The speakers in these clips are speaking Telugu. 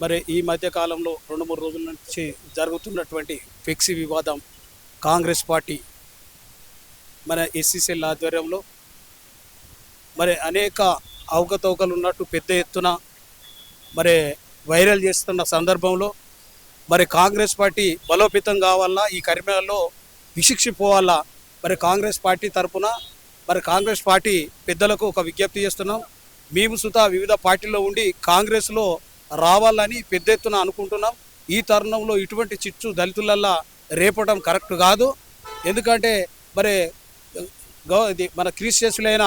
మరి ఈ మధ్యకాలంలో రెండు మూడు రోజుల నుంచి జరుగుతున్నటువంటి ఫిక్సీ వివాదం కాంగ్రెస్ పార్టీ మన ఎస్సీసీఎల్ ఆధ్వర్యంలో మరి అనేక అవకతవకలు ఉన్నట్టు పెద్ద ఎత్తున మరి వైరల్ చేస్తున్న సందర్భంలో మరి కాంగ్రెస్ పార్టీ బలోపేతం కావాలన్నా ఈ కరీంనగర్లో విశిక్షిపోవాలా? మరి కాంగ్రెస్ పార్టీ తరపున మరి కాంగ్రెస్ పార్టీ పెద్దలకు ఒక విజ్ఞప్తి చేస్తున్నాం. మేము సుతా వివిధ పార్టీల్లో ఉండి కాంగ్రెస్లో రావాలని పెద్ద ఎత్తున అనుకుంటున్నాం. ఈ తరుణంలో ఇటువంటి చిచ్చు దళితులల్లా రేపటం కరెక్ట్ కాదు. ఎందుకంటే మరి గౌ ఇది మన క్రీస్టియన్స్లైన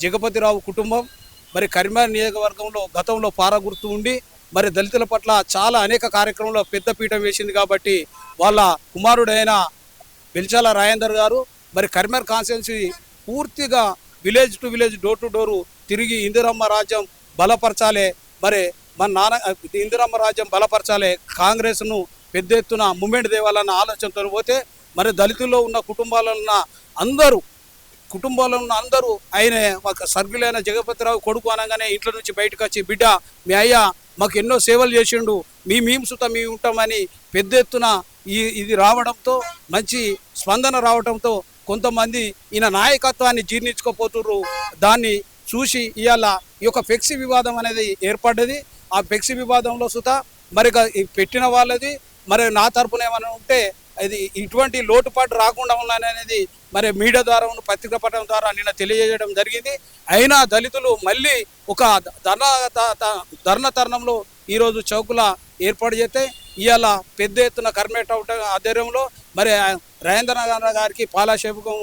జగపతిరావు కుటుంబం మరి కరిమార్ నియోజకవర్గంలో గతంలో పార గుర్తు ఉండి మరి దళితుల పట్ల చాలా అనేక కార్యక్రమంలో పెద్దపీఠం వేసింది కాబట్టి వాళ్ళ కుమారుడైన బెల్చాల రాయేందర్ గారు మరి కరీంనగర్ కాన్స్టిట్యున్సీ పూర్తిగా village to village door to door తిరిగి ఇందిరమ్మ రాజ్యం బలపరచాలే. మరి మన నాన్న ఇందిరమ్మ రాజ్యం బలపరచాలే కాంగ్రెస్ను పెద్ద ఎత్తున మూమెంట్ తేవాలన్న ఆలోచనతో పోతే మరి దళితుల్లో ఉన్న కుటుంబాలలో ఉన్న అందరూ కుటుంబంలో ఉన్న అందరూ ఆయన ఒక సర్గులైన జగపతిరావు కొడుకు అనగానే ఇంట్లో నుంచి బయటకు వచ్చి బిడ్డ మీ అయ్య మాకు ఎన్నో సేవలు చేసిండు మీ మేము సుత మీ ఉంటామని పెద్ద ఎత్తున ఈ ఇది రావడంతో మంచి స్పందన రావడంతో కొంతమంది ఈయన నాయకత్వాన్ని జీర్ణించుకోపోతున్నారు దాన్ని చూసి ఇవాళ ఈ యొక్క ఫ్లెక్సీ వివాదం అనేది ఏర్పడ్డది. ఆ ఫ్లెక్సీ వివాదంలో సుత మరి పెట్టిన వాళ్ళది మరి నా తరపున ఏమైనా ఉంటే అది ఇటువంటి లోటుపాటు రాకుండా ఉన్నాననేది మరి మీడియా ద్వారా పత్రిక పట్టడం ద్వారా నిన్న తెలియజేయడం జరిగింది. అయినా దళితులు మళ్ళీ ఒక ధర్నా త- త- ధర్నా తరుణంలో ఈరోజు చౌకుల ఏర్పాటు చేస్తే ఇవాళ పెద్ద ఎత్తున కర్మేట ఆధ్వర్యంలో మరి రాజేంద్ర గారికి పాలాభిషేకం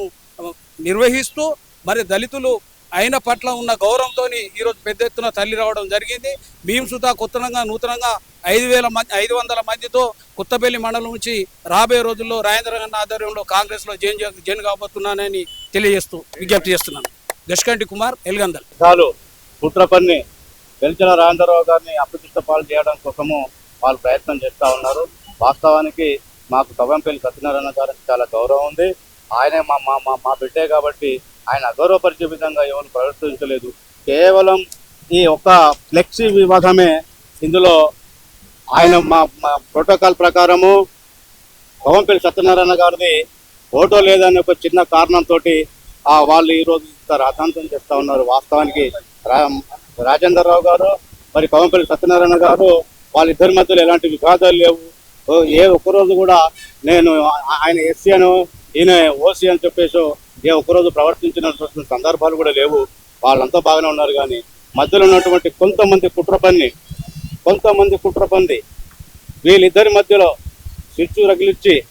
నిర్వహిస్తూ మరి దళితులు అయిన పట్ల ఉన్న గౌరవంతో ఈరోజు పెద్ద ఎత్తున తల్లి రావడం జరిగింది. మేము సుతా కొత్తనంగా నూతనంగా ఐదు వేల మంది ఐదు వందల మందితో కొత్తపల్లి మండలం నుంచి రాబోయే రోజుల్లో రాజేంద్ర గారి ఆధ్వర్యంలో కాంగ్రెస్లో జైన్ జైన్ కాబోతున్నానని తెలియజేస్తూ విజ్ఞప్తి చేస్తున్నాను. దశకంటి కుమార్ ఎల్గందల్. చాలు. కుట్రపన్ని వెలిచిన రాజేంద్రరావు గారిని అప్రతిష్ట పాలు చేయడం కోసము వాళ్ళు ప్రయత్నం చేస్తూ ఉన్నారు. వాస్తవానికి మాకు కవంపల్లి సత్యనారాయణ గారికి చాలా గౌరవం ఉంది. ఆయనే మా మా మా మా బిడ్డే కాబట్టి ఆయన అగౌరవపరిచే విధంగా ఎవరు ప్రవర్తించలేదు. కేవలం ఈ ఒక్క ఫ్లెక్సీ వివాదమే ఇందులో ఆయన మా మా ప్రోటోకాల్ ప్రకారము కవంపల్లి సత్యనారాయణ గారిది ఫోటో లేదనే ఒక చిన్న కారణంతో ఆ వాళ్ళు ఈ రోజు ఇంత రాతాంతం చేస్తూ ఉన్నారు. వాస్తవానికి రా రాజేందర్ రావు గారు మరి కవంపల్లి సత్యనారాయణ గారు వాళ్ళిద్దరి మధ్యలో ఎలాంటి వివాదాలు లేవు. ఓ, ఏ ఒక్కరోజు కూడా నేను ఆయన ఎస్సీ అను ఈయన ఓసీ అని చెప్పేసి ఏ ఒక్కరోజు ప్రవర్తించినటువంటి సందర్భాలు కూడా లేవు. వాళ్ళంతా బాగానే ఉన్నారు కానీ మధ్యలో ఉన్నటువంటి కొంతమంది కుట్ర కుట్రపన్ని కొంతమంది కుట్ర పంది వీళ్ళిద్దరి మధ్యలో స్విచ్ రగిలిచ్చి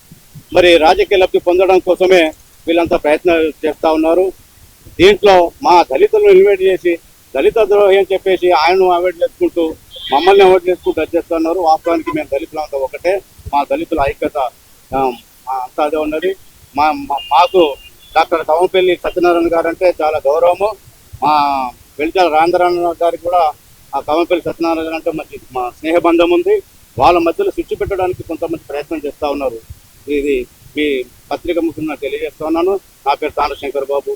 మరి రాజకీయ లబ్ధి పొందడం కోసమే వీళ్ళంతా ప్రయత్నం చేస్తూ ఉన్నారు. దీంట్లో మా దళితులను ఇన్వైట్ చేసి దళిత ద్రోహి అని చెప్పేసి ఆయనను అవాయిడ్ చేసుకుంటూ మమ్మల్ని అవాయిడ్ చేసుకుంటూ అది చేస్తున్నారు వాస్తవానికి మేము దళితులంతా ఒకటే. మా దళితుల ఐక్యత అంతా అదే ఉన్నది. మా- మాకు డాక్టర్ కవంపల్లి సత్యనారాయణ గారు అంటే చాలా గౌరవము. మా వెలిచాల రాంధ్రారాయణ గారికి కూడా ఆ కమ్మపల్లి సత్యనారాయణ అంటే మంచి మా స్నేహబంధం ఉంది. వాళ్ళ మధ్యలో స్విచ్ పెట్టడానికి కొంతమంది ప్రయత్నం చేస్తూ ఉన్నారు. ఇది మీ పత్రిక ముఖ్యంగా తెలియజేస్తా ఉన్నాను. నా పేరు తానశంకర్ బాబు